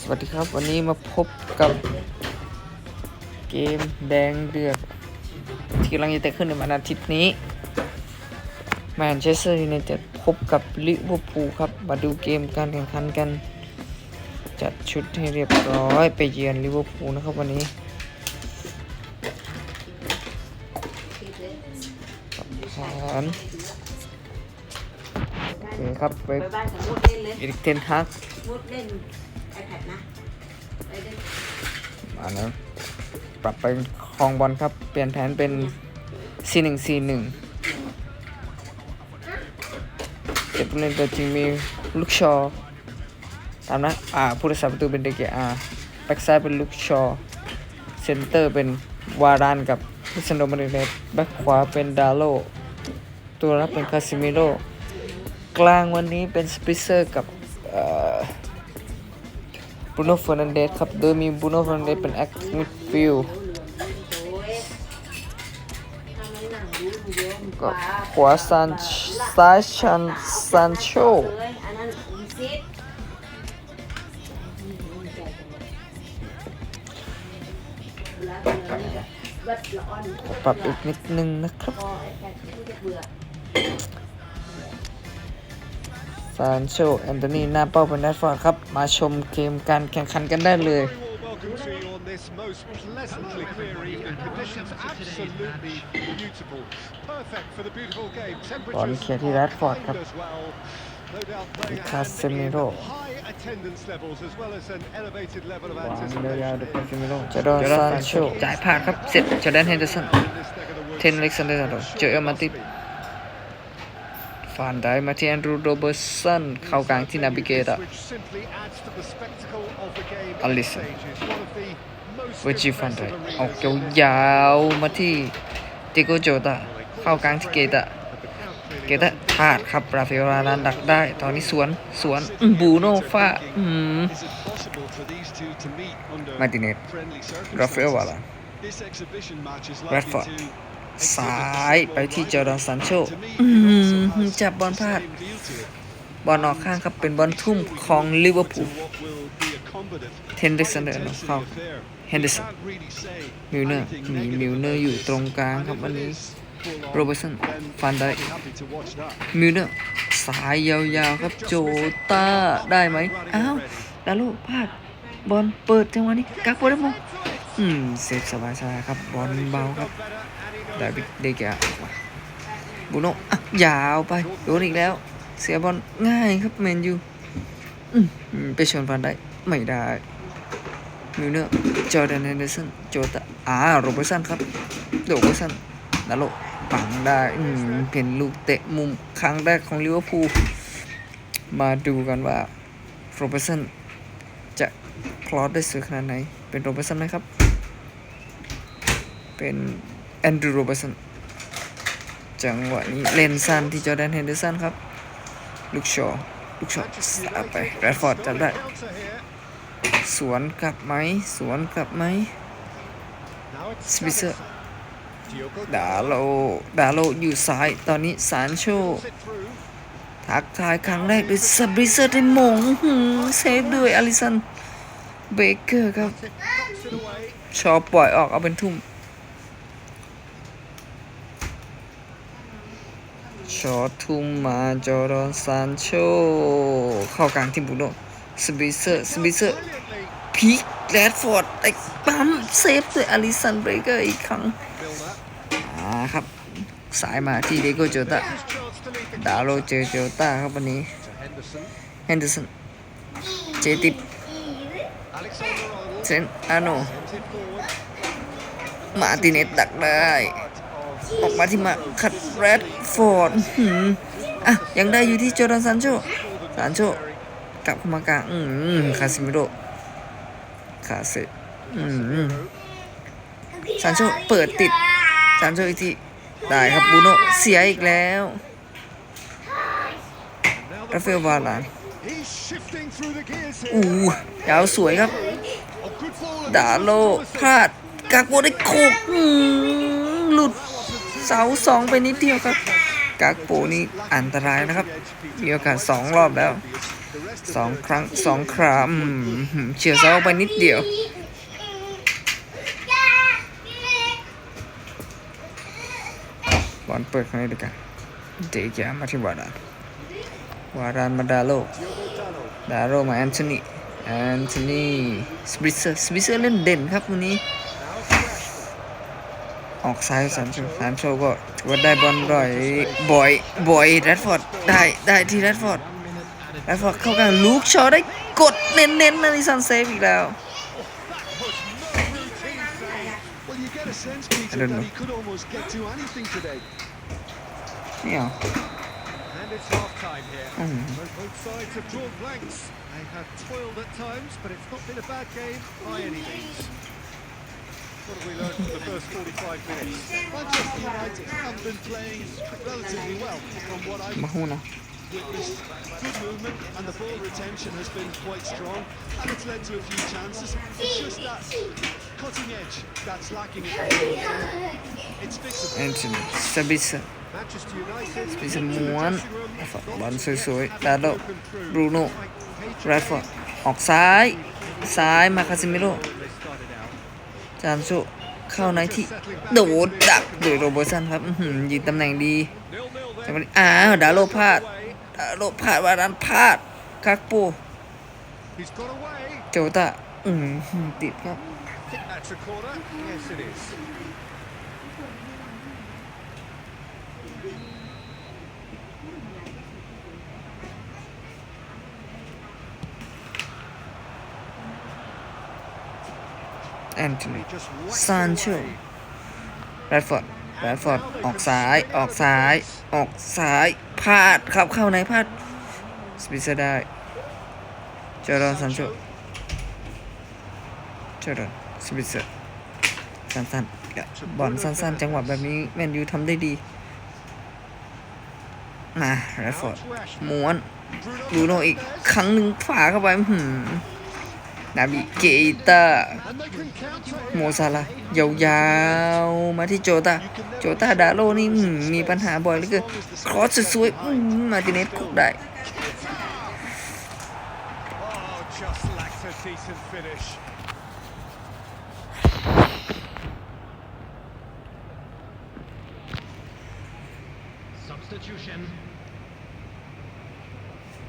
สวัสดีครับ วันนี้มาพบกับเกมแดงเดือดที่กำลังจะเตะขึ้นในวันอาทิตย์นี้แมนเชสเตอร์ยูไนเต็ดพบกับลิเวอร์พูลครับ มาดูเกมการแข่งขันกัน จัดชุดให้เรียบร้อยไปเยือนลิเวอร์พูลนะครับวันนี้แผนโอเคครับไปไปบ้านของมุดเล่นเลยอีริกเทนฮัก มุดเล่นไอแพดนะ ไปเล่นมาแล้วปรับไปคลองบอลครับ เปลี่ยนแผนเป็น C1 C1 เจ็บผู้เล่นตัวจริงมีลูกชอตามนะอ่าผู้รักษาประตูเป็นเดเกอาแบ็กซ้ายเป็นลูกชอเซนเตอร์เป็นวารานกับพิซนโดมาริเนสแบ็กขวาเป็นดาโล ตัวรับเป็นคาซิมิโร่กลางวันนี้เป็นสปิเซอร์กับเอ่อ บูโน่เฟอร์นันเดสครับ โดยมีบูโน่เฟอร์นันเดสเป็นแอคมิดฟิลด์ก็ขวาซันซ้ายชันซันโชปรับอีกนิดนึงนะครับ พอไอแพดมันจะเบื่อซันโชแอนโทนีหน้าเป้าเป็นแรดฟอร์ดครับ มาชมเกมการแข่งขันกันได้เลย Welcome to you on this most pleasantly clear evening. Conditions absolutely beautiful. Perfect for the beautiful game. บอล Temperatures เคลียร์ที่แรดฟอร์ดครับ as well. No doubt playing hand in Casemiro. high attendance levels as well as an elevated level of วางยาวๆโดย anticipation. คาซิมิโร่จะโดนซานโชจ่ายผ่านครับเสร็จจอร์แดนเฮนเดอร์สัน In this neck of the woods. เทนเล็กซันเดอร์เจอเอลมาติด ฟานได้มาที่แอนดรูโรเบอร์สันเข้ากลางที่นาบิเกตอะอลิสันเวจิฟันได้ออกยาวมาที่ติโกโจตาเข้ากลางที่เกตะเกตะพลาดครับราฟิโอลานันดักได้ ตอนนี้สวนสวนบูโนฟ้าอืมมาติเนตราฟิโอลาแรดฟอร์ดซ้ายไปที่จอร์ดนซันโชอืม จับบอลพลาด บอลออกข้างครับเป็นบอลทุ่มของลิเวอร์พูล To what will be a combative, เทนดิสันเดอร์ high-intensity เขา affair. Henderson Can't really say มิลเนอร์มีมิลเนอร์อยู่ตรงกลางครับวันนี้โรเบอร์สันฟันได้มิลเนอร์สายยาวๆครับโจต้าได้ไหมอ้าวดาลูพลาดบอลเปิดจังหวะนี้กักบอลได้มั้งอืมเซฟสบายๆครับบอลเบาครับดาวิดเดกะ บูโน่อะยาวไปโดนอีกแล้ว เสียบอลง่ายครับแมนยูอืมอืมไปชนฟันได้ไม่ได้มิลเนอร์จอร์แดนเฮนเดอร์สันโจตาอ่าโรเบอร์สันครับโรเบอร์สันดาโลปังได้เป็นลูกเตะมุมครั้งแรกของลิเวอร์พูลมาดูกันว่าโรเบอร์สันจะคลอสได้สวยขนาดไหน เป็นโรเบอร์สันไหมครับ เป็นแอนดรูโรเบอร์สัน จังหวะนี้เลนซันที่จอแดนเฮนเดอร์สันครับ ลูกชอลูกชอสาไปแรดฟอร์ดจับได้ สวนกลับไหม สวนกลับไหมสปิเซอร์ดาโลดาโลอยู่ซ้ายตอนนี้สารโชทักทายครั้งแรกด้วยสปิเซอร์ได้มงเซฟด้วยอลิสันเบเกอร์ครับชอปล่อยออกเอาเป็นทุ่ม ชอตทุ่มมาจอร์ดอนซานโช เข้ากลางทีมบุโนสปิเซอร์สปิเซอร์พีคแรดฟอร์ดไอ้ปั๊มเซฟด้วยอลิสันเบรเกอร์อีกครั้งอ่าครับ สายมาที่เดโกโจตาดาวโลเจอโจตาครับวันนี้เฮนเดอร์สันเจติปเซนอาโนมาติเนสดักได้ ออกมาที่มาคัดแรดฟอร์ดอื้อหืออะ ยังได้อยู่ที่จอร์แดนซานโชซานโชกลับเข้ามากลางอืมคาซิมิโรคาเซอืมซานโชเปิดติดซานโชอีกทีได้ครับบูโนเสียอีกแล้วรา the ฟเอลวาลานอู้ยาวสวยครับ ดาโลพลาดกากโบได้โคกอืมหลุด เสาสองไปนิดเดียวครับกากโปนี่อันตรายนะครับ มีโอกาสสองรอบแล้วสองครั้งสองครัมเฉียวเสาไปนิดเดียวบอลเปิดครั้งนี้ดีกันเจ๊แกมาที่วาดานวาดานมาดาโลดาโรมาแอนโทนีแอนโทนีสปิเซอร์สปิเซอร์เล่นเด่นครับวันนี้ ออกซ้ายสันโชสันโชก็ถือว่าได้บอลบ่อยบ่อยบ่อยแรดฟอร์ดได้ได้ที่แรดฟอร์ดแรดฟอร์ดเข้ากลางลูกชอได้กดเน้นๆนะนิสันเซฟอีกแล้ว Well, you get a sense, Peter, don't that know. he could almost get to anything today. นี่เหรอ And it's half time here. Mm. Both, both sides have drawn blanks. They have toiled at times, but it's not been a bad game by any means. What have we learned from the first 45 minutes? Manchester United have been playing relatively well from what I've มาหูนะ witnessed. Good movement and the ball retention has been quite strong and it's led to a few chances. It's just that cutting edge that's lacking at the moment. It's แอน fixable. โทนีสปิเซอร์ Manchester United สปิเซอร์ม้วนแรดฟอร์ดบอลสวยๆดาโลบรูโน่แรดฟอร์ดออกซ้าย ซ้ายมาคาซิมิโร่ They started out. จานโชเข้าในที่โดดดักโดยโรเบอร์ตสันครับยืนตำแหน่งดีจังหวะนี้อ้าวดาโลพลาดดาโลพลาดวารันพลาดกักปูโจตาอืมติดครับ แอนโทนี He just whacked Sancho. away. แรดฟอร์ดแรดฟอร์ดออกซ้ายออกซ้าย ออกซ้ายพลาดครับเข้าในพลาดสปิเซอร์ได้เจอรอนซันโชเจอรอนสปิเซอร์สั้นๆกับบอลสั้นๆ จังหวะแบบนี้แมนยูทำได้ดี มาแรดฟอร์ดม้วน Bruno ลูโนอีกครั้งหนึ่งฝาเข้าไปหืม นาบิเกตา And they can counter. โมซาลายาวๆ มาที่โจตาโจตาดาโลนี่มีปัญหาบ่อยเหลือเกินครอสสวยๆมาติเนสคุกได้ Substitution.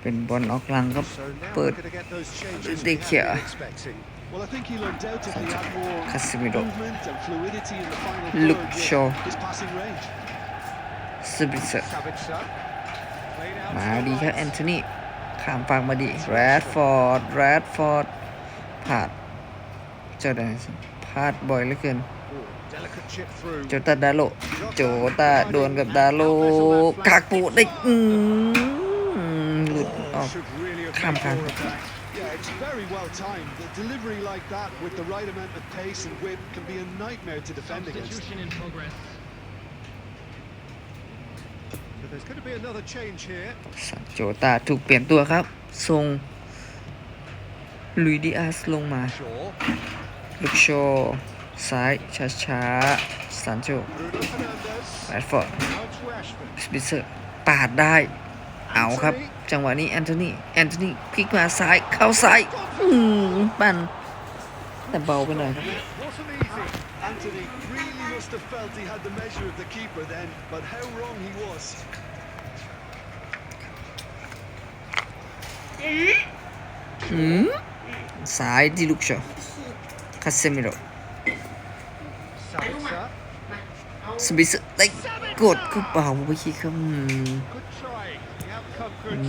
เป็นบอลออกหลังครับ So now เปิด we're going to get those changes we Ridiculous. have been expecting. Well, I think he'll undoubtedly add more Casemiro. movement and fluidity in the final Luke third with Shaw. his passing range. สปิเซอร์ Sabitzer. Played out มา to ดี the ครับ right. แอนโทนีข้ามฝั่งมาดีแรดฟอร์ดแรดฟอร์ดพลาดเจอแดนสันพลาดบ่อยเหลือเกิน Oh, delicate chip through. โจตาดาโลโจตาดวลกับดาโลกากปูได้อืม หลุดออก Should really have Come, made come. more of that. Yeah, it's very well timed. The delivery like that with the right amount of pace and whip can be a nightmare to defend against. Substitution in progress. So there's going to be another change here. โจตาถูกเปลี่ยนตัวครับ ทรงลุยดิอาสลงมา Shaw. ลูกโชว์ซ้ายช้าๆสันโช Bruno Fernandes. แรดฟอร์ด Out to Ashford. สปิเซอร์ปาดได้ เอาครับ จังหวะนี้แอนโทนีแอนโทนีพลิกมาซ้ายเข้าซ้าย อืมปั่นแต่เบาไปหน่อยครับ Anthony really must have felt he had the measure of the keeper then, but how wrong he was. อืมซ้ายดิลูกชว์คาเซมิโรสปิเซอร์ได้กดก็เบาไปคิดครับ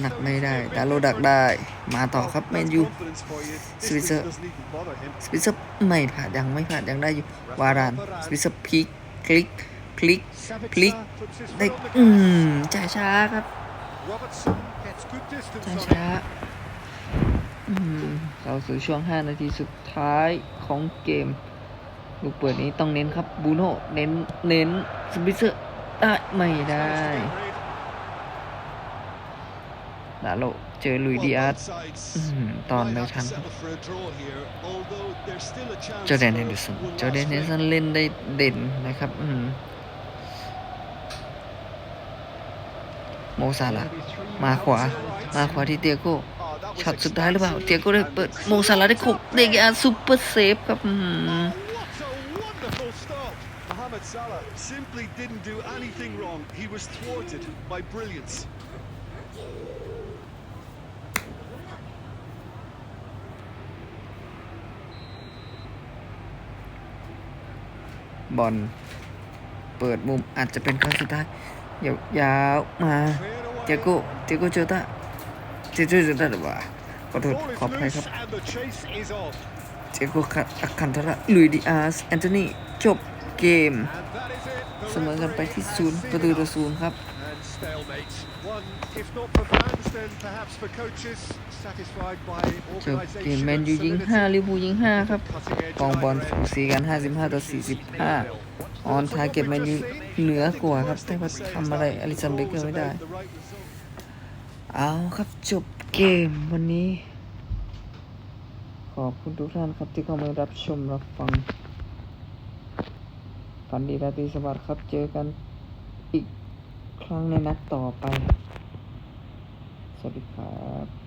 หนักไม่ได้ดาโลดักได้ มาต่อครับแมน That's ยู confidence for you. This Switzer. really doesn't even bother him. สปิเซอร์ไม่ผ่านยังไม่ผ่านยังได้อยู่ วารานสปิเซอร์พลิกคลิกพลิกได้อืมช้าช้าครับ Robertson gets good distance ช้า on ช้าเราสู่ช่วง 5 นาทีสุดท้ายของเกม ลูกเปิดนี้ต้องเน้นครับบูโน่เน้นเน้นสปิเซอร์ได้ไม่ได้ ดาโลเจอลุย Well, ดิอาร์ both sides อืมตอน might ไม่ have to ทันครับ settle for a draw here, although there's still a chance จอร์แดน for เฮนเดอร์สัน one จอร์แดน last เฮนเดอร์สั win. นเล่นได้เด่นนะครับอืมโมซาลาห์มาขวา มาขวาที่เตียโก้ Oh, that ช็อตสุดท้ายหรือเปล่า เตียโก็ได้เปิดโมซาลาได้ขกเดกอาซูเปอร์เซฟครับอื้อหือ What a wonderful stop! Mohamed Salah simply didn't do anything wrong. He was thwarted by brilliance. บอลเปิดมุมอาจจะเป็นครั้งสุดท้ายยาวยาวมาเจโก้เจโก้โจต้าเจโก้โจต้าหรือว่าขอโทษขออภัยครับเจโก้คัดอัคันทระลุยดิอาสแอนโทนีจบเกม เสมอกันไปที่ศูนย์ประตูต่อศูนย์ครับ stalemate. One, if not for fans, then perhaps for coaches, satisfied by จบเกม organisation แมน and ยูยิง5 solidity. ลิเวอร์พูลยิง 5 ครับ Cutting edge กองบอล either สู end. สีกัน 55 ต่อ 45 ออนท้ายเก็บแมนยูเหนือกว่าครับ แต่ว่าทำอะไรอลิสันเบเกอร์ไม่ได้เอาครับจบเกมวันนี้ ขอบคุณทุกท่านครับที่เข้ามารับชมรับฟังฝันดีราตรีสวัสดิ์ครับเจอกันอีก ครั้งในนัดต่อไป สวัสดีครับ